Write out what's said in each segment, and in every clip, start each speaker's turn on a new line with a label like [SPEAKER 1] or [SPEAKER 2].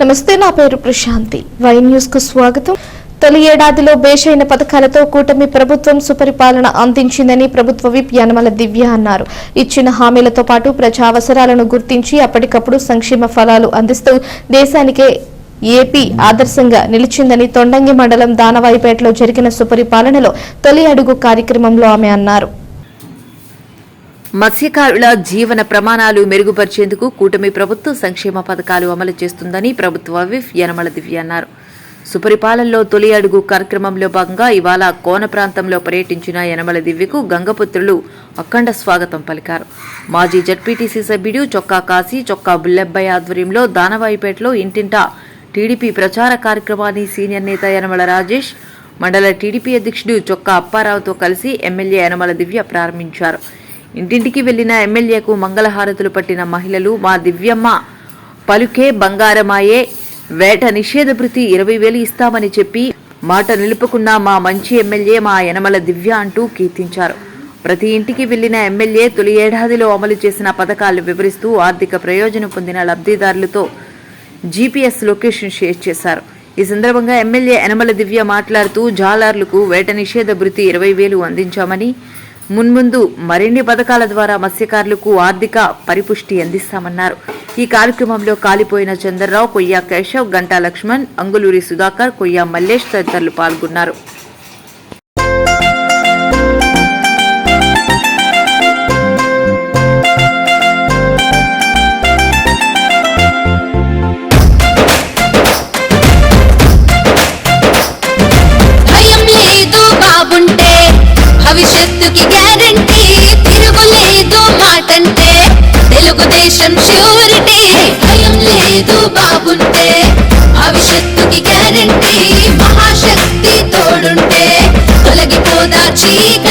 [SPEAKER 1] నమస్తే నా పేరు ప్రశాంతి. వై న్యూస్కు స్వాగతం. తొలి ఏడాదిలో బేషైన పథకాలతో కూటమి ప్రభుత్వం సుపరిపాలన అందించిందని ప్రభుత్వ విప్ యనమల దివ్య అన్నారు. ఇచ్చిన హామీలతో పాటు ప్రజా అవసరాలను గుర్తించి అప్పటికప్పుడు సంక్షేమ ఫలాలు అందిస్తూ దేశానికే ఏపీ ఆదర్శంగా నిలిచిందని తొండంగి మండలం దానవాయిపేటలో జరిగిన సుపరిపాలనలో తొలి అడుగు కార్యక్రమంలో ఆమె అన్నారు.
[SPEAKER 2] మత్స్యకారుల జీవన ప్రమాణాలు మెరుగుపరిచేందుకు కూటమి ప్రభుత్వం సంక్షేమ పథకాలు అమలు చేస్తుందని ప్రభుత్వ విఫ్ యనమల దివ్య అన్నారు. సుపరిపాలనలో తొలి అడుగు కార్యక్రమంలో భాగంగా ఇవాళ కోన ప్రాంతంలో పర్యటించిన యనమల దివ్యకు గంగపుత్రులు అఖండ స్వాగతం పలికారు. మాజీ జడ్పీటీసీ సభ్యుడు చొక్కా కాశీ చొక్కా బుల్లెబ్బాయి ఆధ్వర్యంలో దానవాయిపేటలో ఇంటింటా టీడీపీ ప్రచార కార్యక్రమాన్ని సీనియర్ నేత యనమల రాజేష్ మండల టీడీపీ అధ్యక్షుడు చొక్కా అప్పారావుతో కలిసి ఎమ్మెల్యే యనమల దివ్య ప్రారంభించారు. ఇంటింటికి వెళ్ళిన ఎమ్మెల్యేకు మంగళహారతులు పట్టిన మహిళలు మా దివ్యమ్మ పలుకే బంగారమాయే వేట నిషేధ భృతి ఇరవై వేలు ఇస్తామని చెప్పి మాట నిలుపుకున్న మా మంచి ఎమ్మెల్యే మా యనమల దివ్య అంటూ కీర్తించారు. ప్రతి ఇంటికి వెళ్ళిన ఎమ్మెల్యే తొలి ఏడాదిలో అమలు చేసిన పథకాలు వివరిస్తూ ఆర్థిక ప్రయోజనం పొందిన లబ్ధిదారులతో జీపీఎస్ లొకేషన్ షేర్ చేశారు. ఈ సందర్భంగా ఎమ్మెల్యే యనమల దివ్య మాట్లాడుతూ జాలార్లకు వేట నిషేధ భృతి ఇరవై వేలు అందించామని మున్ముందు మరిన్ని పథకాల ద్వారా మత్స్యకారులకు ఆర్థిక పరిపుష్టి అందిస్తామన్నారు. ఈ కార్యక్రమంలో కాలిపోయిన చంద్రరావు కొయ్యా కేశవ్ గంటా లక్ష్మణ్ అంగులూరి సుధాకర్ కొయ్యా మల్లేష్ తదితరులు పాల్గొన్నారు.
[SPEAKER 3] తెలుగుకి గ్యారంటీ తిరుగులేదు మాటంటే. తెలుగుదేశం ష్యూరిటీ భయం లేదు బాబుంటే భవిష్యత్తుకి గ్యారంటీ మహాశక్తి తోడుంటే. తొలగిపోదా చీక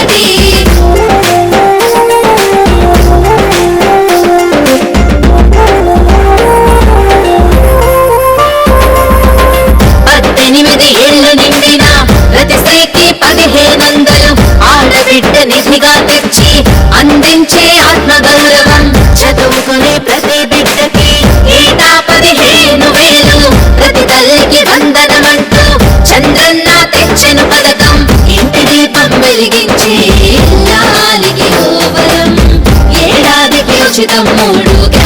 [SPEAKER 3] ఏడాదికి ఉచితం మూడు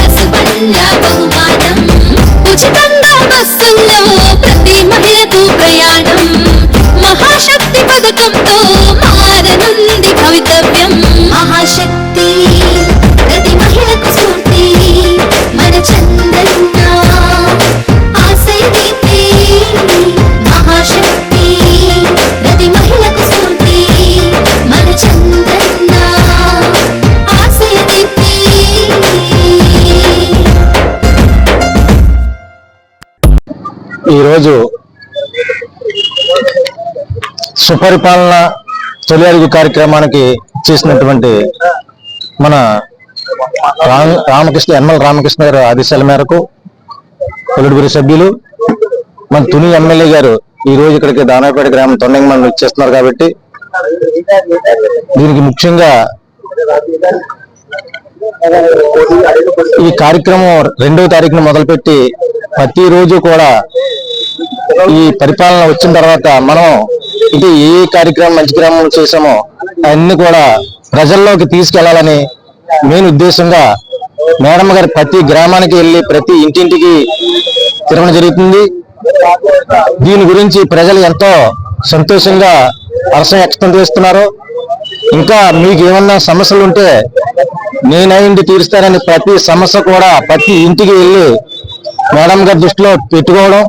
[SPEAKER 4] ఈరోజు సుపరిపాలన తొలి అడుగు కార్యక్రమానికి చేసినటువంటి మన రామ రామకృష్ణ యనమల రామకృష్ణ గారు ఆదేశాల మేరకు పొలిటిబురి సభ్యులు మన తుని ఎమ్మెల్యే గారు ఈ రోజు ఇక్కడికి దానాపేట గ్రామం తొండంగి మనం ఇచ్చేస్తున్నారు కాబట్టి దీనికి ముఖ్యంగా ఈ కార్యక్రమం రెండవ తారీఖున మొదలుపెట్టి ప్రతిరోజు కూడా ఈ పరిపాలన వచ్చిన తర్వాత మనం ఇది ఏ కార్యక్రమం మంచి గ్రామం చేసామో అన్ని కూడా ప్రజల్లోకి తీసుకెళ్ళాలని మెయిన్ ఉద్దేశంగా మేడం గారు ప్రతి గ్రామానికి వెళ్ళి ప్రతి ఇంటింటికి తిరగడం జరుగుతుంది. దీని గురించి ప్రజలు ఎంతో సంతోషంగా హర్షం వ్యక్తం చేస్తున్నారు. ఇంకా మీకు ఏమన్నా సమస్యలు ఉంటే నేనైంది తీరుస్తానని ప్రతి సమస్య కూడా ప్రతి ఇంటికి వెళ్ళి మేడం గారి దృష్టిలో పెట్టుకోవడం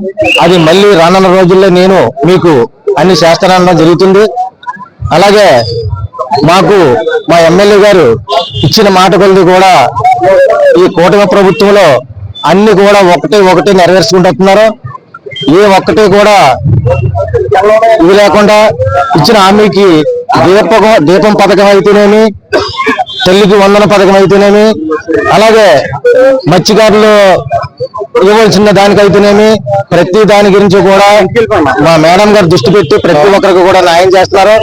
[SPEAKER 4] అది మళ్ళీ రానున్న రోజుల్లో నేను మీకు అన్ని చేస్తానడం జరుగుతుంది. అలాగే మాకు మా ఎమ్మెల్యే గారు ఇచ్చిన మాట కొలది కూడా ఈ కూటమి ప్రభుత్వంలో అన్ని కూడా ఒకటి ఒకటి నెరవేర్చుకుంటున్నారు ఏ ఒక్కటి కూడా ఇవి లేకుండా ఇచ్చిన హామీకి దీప దీపం పథకం అయితేనేమి తల్లికి వందన పథకం అయితేనేమి అలాగే మత్స్యకారులు ఇవ్వాల్సిన దానికైతేనేమి ప్రతి దాని గురించి కూడా మా మేడం గారు దృష్టి పెట్టి ప్రతి ఒక్కరికి కూడా న్యాయం చేస్తున్నారు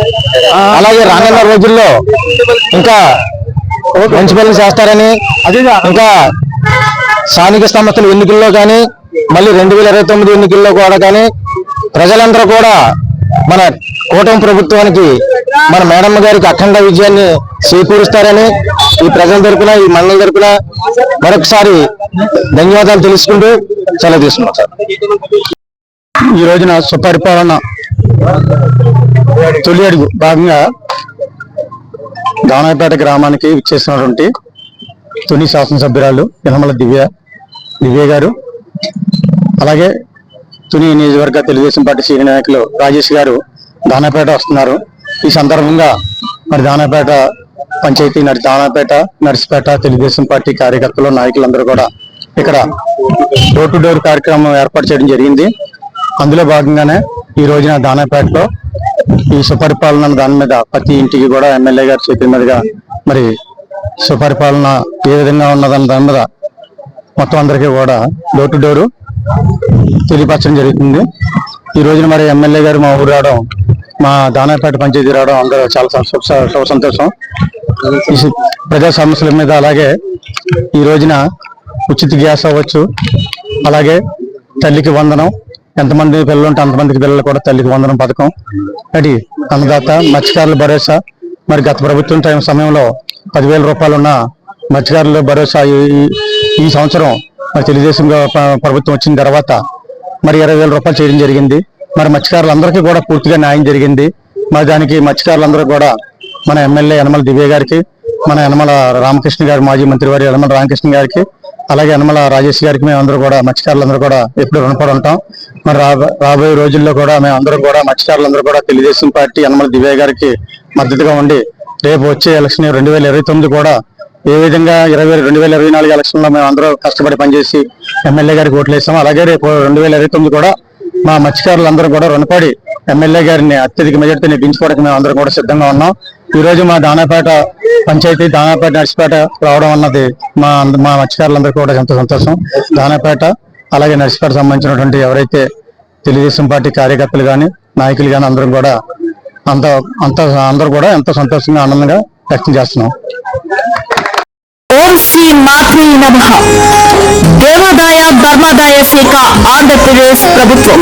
[SPEAKER 4] అలాగే రానున్న రోజుల్లో ఇంకా మంచి పనులు చేస్తారని ఇంకా స్థానిక సంస్థల ఎన్నికల్లో కానీ
[SPEAKER 5] మళ్ళీ రెండు వేల ఇరవై తొమ్మిది ఎన్నికల్లో కూడా కానీ ప్రజలందరూ కూడా మన కూటమి ప్రభుత్వానికి మన మేడమ్మ గారికి అఖండ విజయాన్ని చేకూరుస్తారని ఈ ప్రజల తరపున ఈ మండలం తరపున మరొకసారి ధన్యవాదాలు తెలుసుకుంటూ సెలవు తీసుకున్నాం సార్. ఈ రోజున సుపరిపాలన తొలి అడుగు భాగంగా దానాపేట గ్రామానికి చేసినటువంటి తొలి శాసనసభ్యురాలు యనమల దివ్య దివ్య గారు అలాగే తుని నియోజకవర్గ తెలుగుదేశం పార్టీ సీనియర్ నాయకులు రాజేష్ గారు దానాపేట వస్తున్నారు. ఈ సందర్భంగా మరి దానాపేట పంచాయతీ నడి దానాపేట నర్సిపేట తెలుగుదేశం పార్టీ కార్యకర్తలు నాయకులందరూ కూడా ఇక్కడ డోర్ టు డోర్ కార్యక్రమం ఏర్పాటు చేయడం జరిగింది. అందులో భాగంగానే ఈ రోజున దానాపేటలో ఈ సుపరిపాలన దాని మీద ప్రతి ఇంటికి కూడా ఎమ్మెల్యే గారి చేతుల మీదుగా మరి సుపరిపాలన ఏ విధంగా ఉన్నదన్న దాని మీద మొత్తం అందరికీ కూడా డోర్ టు డోరు తెలియపరచడం జరుగుతుంది. ఈ రోజున మరి ఎమ్మెల్యే గారు మా ఊరు రావడం మా దానాపేట పంచాయతీ రావడం అందరూ చాలా సంతోషం. ప్రజా సమస్యల మీద అలాగే ఈ రోజున ఉచిత గ్యాస్ అవ్వచ్చు. అలాగే తల్లికి వందనం ఎంతమంది పిల్లలు ఉంటే అంతమందికి పిల్లలు కూడా తల్లికి వందనం పథకం. అది అన్నదాత మత్స్యకారుల భరోసా. మరి గత ప్రభుత్వం టైం సమయంలో పదివేల రూపాయలు ఉన్న మత్స్యకారుల భరోసా ఈ- ఈ సంవత్సరం మరి తెలుగుదేశం ప్రభుత్వం వచ్చిన తర్వాత మరి ఇరవై వేల రూపాయలు చేయడం జరిగింది. మరి మత్స్యకారులందరికీ కూడా పూర్తిగా న్యాయం జరిగింది. మరి దానికి మత్స్యకారులందరూ కూడా మన ఎమ్మెల్యే యనమల దివ్య గారికి మన యనమల రామకృష్ణ గారి మాజీ మంత్రి వారి యనమల రామకృష్ణ గారికి అలాగే యనమల రాజేష్ గారికి మేము అందరూ కూడా మత్స్యకారులందరూ కూడా ఎప్పుడు రుణపడి ఉంటాం. మరి రాబో- రాబోయే రోజుల్లో కూడా మేము అందరం కూడా మత్స్యకారులందరూ కూడా తెలుగుదేశం పార్టీ యనమల దివ్య గారికి మద్దతుగా ఉండి రేపు వచ్చే ఎలక్షన్ రెండు వేల ఇరవై తొమ్మిది కూడా ఏ విధంగా ఇరవై రెండు వేల ఇరవై నాలుగు ఎలక్షన్లో మేము అందరూ కష్టపడి పనిచేసి ఎమ్మెల్యే గారికి ఓట్లు అలాగే రేపు రెండు వేల ఇరవై తొమ్మిది కూడా మా మత్స్యకారులందరూ కూడా రుణపడి ఎమ్మెల్యే గారిని అత్యధిక మెజార్టీని పెంచుకోవడానికి మేము అందరం కూడా సిద్ధంగా ఉన్నాం. ఈ రోజు మా దానాపేట పంచాయతీ దానాపేట నర్సిపేట రావడం అన్నది మా అంద- మా మత్స్యకారులందరికీ కూడా ఎంతో సంతోషం. దానాపేట అలాగే నర్సిపేట సంబంధించినటువంటి ఎవరైతే తెలుగుదేశం పార్టీ కార్యకర్తలు కానీ నాయకులు కానీ అందరం కూడా అంత అంత అందరూ కూడా ఎంతో సంతోషంగా ఆనందంగా వ్యక్తం చేస్తున్నాం.
[SPEAKER 2] దేవాదాయ ధర్మాదాయ శాఖ ఆంధ్రప్రదేశ్ ప్రభుత్వం.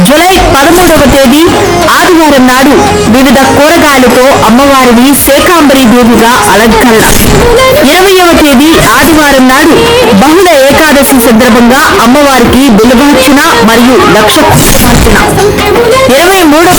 [SPEAKER 2] జూలై పదమూడవ తేదీ ఆదివారం నాడు వివిధ కూరగాయలతో అమ్మవారిని శేఖాంబరి దేవిగా అలంకరణ. ఇరవయవ తేదీ ఆదివారం నాడు బహుళ ఏకాదశి సందర్భంగా అమ్మవారికి బిల్వార్చన మరియు లక్ష పుష్పార్చన ఇరవై మూడవ